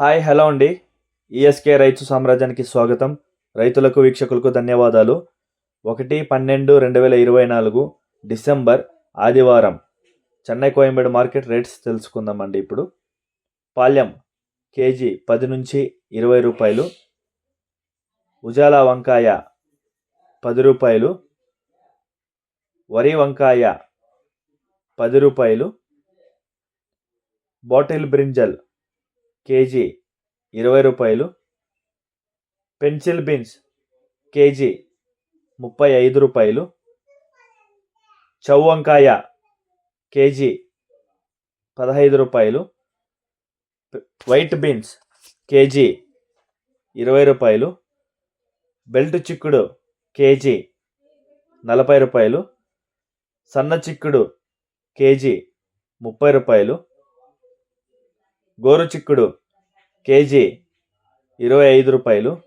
Hi hello అండి. ESK రైతు సామ్రాజ్యానికి స్వాగతం. రైతులకు వీక్షకులకు ధన్యవాదాలు. ఒకటి పన్నెండు రెండు వేల ఇరవై నాలుగు డిసెంబర్ ఆదివారం చెన్నై కోయంబేడు మార్కెట్ రేట్స్ తెలుసుకుందామండి ఇప్పుడు. పాల్యం కేజీ పది నుంచి ఇరవై రూపాయలు. ఉజాల వంకాయ పది రూపాయలు. వరి వంకాయ పది రూపాయలు. బాటిల్ బ్రింజల్ కేజీ ఇరవై రూపాయలు. పెన్సిల్ బీన్స్ కేజీ ముప్పై ఐదు రూపాయలు. చౌవంకాయ కేజీ పదహైదు రూపాయలు. వైట్ బీన్స్ కేజీ ఇరవై రూపాయలు. బెల్ట్ చిక్కుడు కేజీ నలభై రూపాయలు. సన్న చిక్కుడు కేజీ ముప్పై రూపాయలు. గోరు చిక్కుడు కేజీ ఇరవై ఐదు రూపాయలు.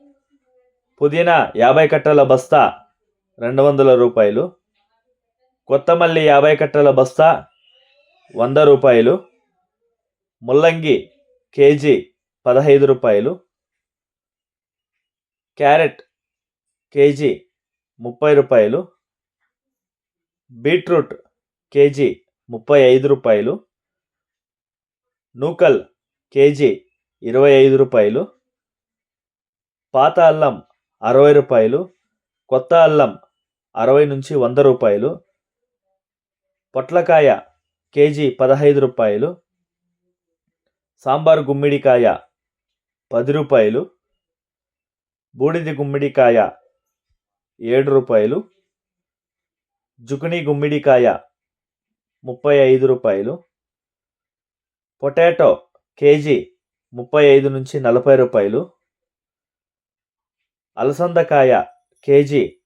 పుదీనా యాభై కట్టల బస్తా రెండు వందల రూపాయలు. కొత్తమల్లి యాభై కట్టల బస్తా వంద రూపాయలు. ముల్లంగి కేజీ పదహైదు రూపాయలు. క్యారెట్ కేజీ ముప్పై రూపాయలు. బీట్రూట్ కేజీ ముప్పై ఐదు రూపాయలు. నూకల్ కేజీ ఇరవై ఐదు రూపాయలు పాత అల్లం అరవై రూపాయలు కొత్త అల్లం అరవై నుంచి వంద రూపాయలు పొట్లకాయ కేజీ పదహైదు రూపాయలు సాంబార్ గుమ్మిడికాయ పది రూపాయలు బూడిది గుమ్మిడికాయ ఏడు రూపాయలు జుకుని గుమ్మిడికాయ ముప్పై ఐదు రూపాయలు పొటాటో కేజీ ముప్పై ఐదు నుంచి నలభై రూపాయలు. అలసందకాయ కేజీ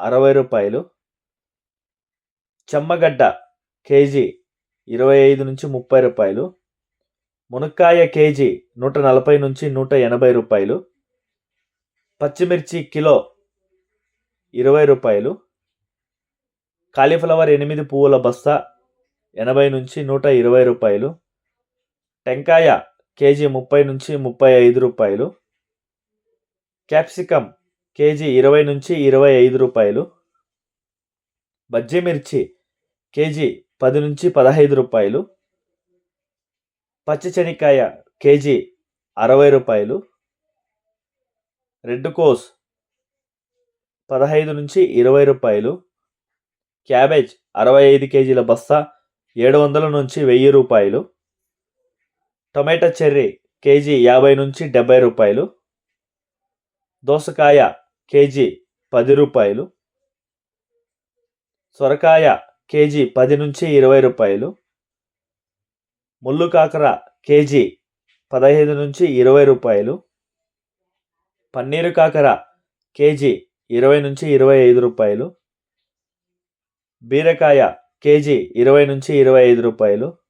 అరవై రూపాయలు. చెమ్మగడ్డ కేజీ ఇరవై ఐదు నుంచి ముప్పై రూపాయలు. మునక్కాయ కేజీ నూట నలభై నుంచి నూట ఎనభై రూపాయలు. పచ్చిమిర్చి కిలో ఇరవై రూపాయలు. కాలీఫ్లవర్ ఎనిమిది పువ్వుల బస్తా ఎనభై నుంచి నూట ఇరవై రూపాయలు. టెంకాయ కేజీ ముప్పై నుంచి ముప్పై ఐదు రూపాయలు. క్యాప్సికమ్ కేజీ ఇరవై నుంచి ఇరవై ఐదు రూపాయలు. బజ్జీ మిర్చి కేజీ పది నుంచి పదహైదు రూపాయలు. పచ్చి శనక్కాయ కేజీ అరవై రూపాయలు. రెడ్ కోస్ పదహైదు నుంచి ఇరవై రూపాయలు. క్యాబేజ్ అరవై ఐదు కేజీల బస్తా ఏడు వందల నుంచి వెయ్యి రూపాయలు. టొమాటో చెర్రీ కేజీ యాభై నుంచి డెబ్బై రూపాయలు. దోసకాయ కేజీ పది రూపాయలు. సొరకాయ కేజీ పది నుంచి ఇరవై రూపాయలు. ముళ్ళు కాకర కేజీ పదహైదు నుంచి ఇరవై రూపాయలు. పన్నీరు కాకర కేజీ ఇరవై నుంచి ఇరవై ఐదు రూపాయలు. బీరకాయ కేజీ ఇరవై నుంచి ఇరవై ఐదు రూపాయలు.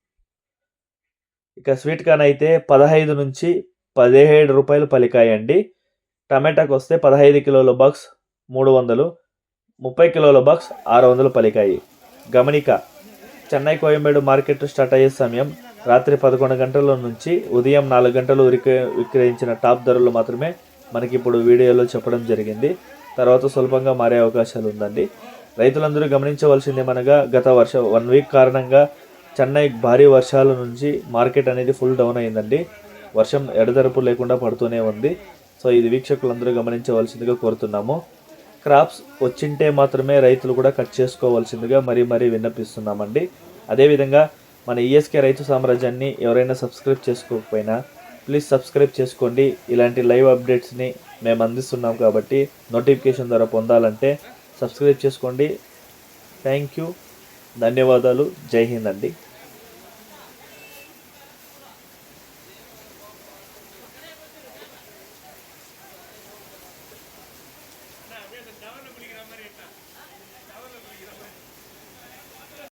ఇక స్వీట్ కార్న్ అయితే పదహైదు నుంచి పదిహేడు రూపాయలు పలికాయండి. టమాటాకు వస్తే పదహైదు కిలోల బాక్స్ మూడు వందలు ముప్పై కిలోల బాక్స్ ఆరు వందలు పలికాయి. గమనిక చెన్నై కోయంబేడు మార్కెట్ స్టార్ట్ అయ్యే సమయం రాత్రి పదకొండు గంటల నుంచి ఉదయం నాలుగు గంటలు విక్రయించిన టాప్ ధరలు మాత్రమే మనకి ఇప్పుడు వీడియోలో చెప్పడం జరిగింది. తర్వాత సులభంగా మారే అవకాశాలు ఉందండి రైతులందరూ గమనించవలసిందేమనగా గత వర్ష వన్ వీక్ కారణంగా చెన్నై భారీ వర్షాల నుంచి మార్కెట్ అనేది ఫుల్ డౌన్ అయిందండి. వర్షం ఎడతెరపు లేకుండా పడుతూనే ఉంది. సో ఇది వీక్షకులందరూ గమనించవలసిందిగా కోరుతున్నాము. క్రాప్స్ వచ్చింటే మాత్రమే రైతులు కూడా కట్ చేసుకోవాల్సిందిగా మరీ మరీ విన్నపిస్తున్నామండి. అదేవిధంగా మన ఈఎస్కే రైతు సామ్రాజ్యాన్ని ఎవరైనా సబ్స్క్రైబ్ చేసుకోకపోయినా ప్లీజ్ సబ్స్క్రైబ్ చేసుకోండి. ఇలాంటి లైవ్ అప్డేట్స్ని మేము అందిస్తున్నాం కాబట్టి నోటిఫికేషన్ ద్వారా పొందాలంటే సబ్స్క్రైబ్ చేసుకోండి. థ్యాంక్ యూ ధన్యవాదాలు. జై హింద్ అండి.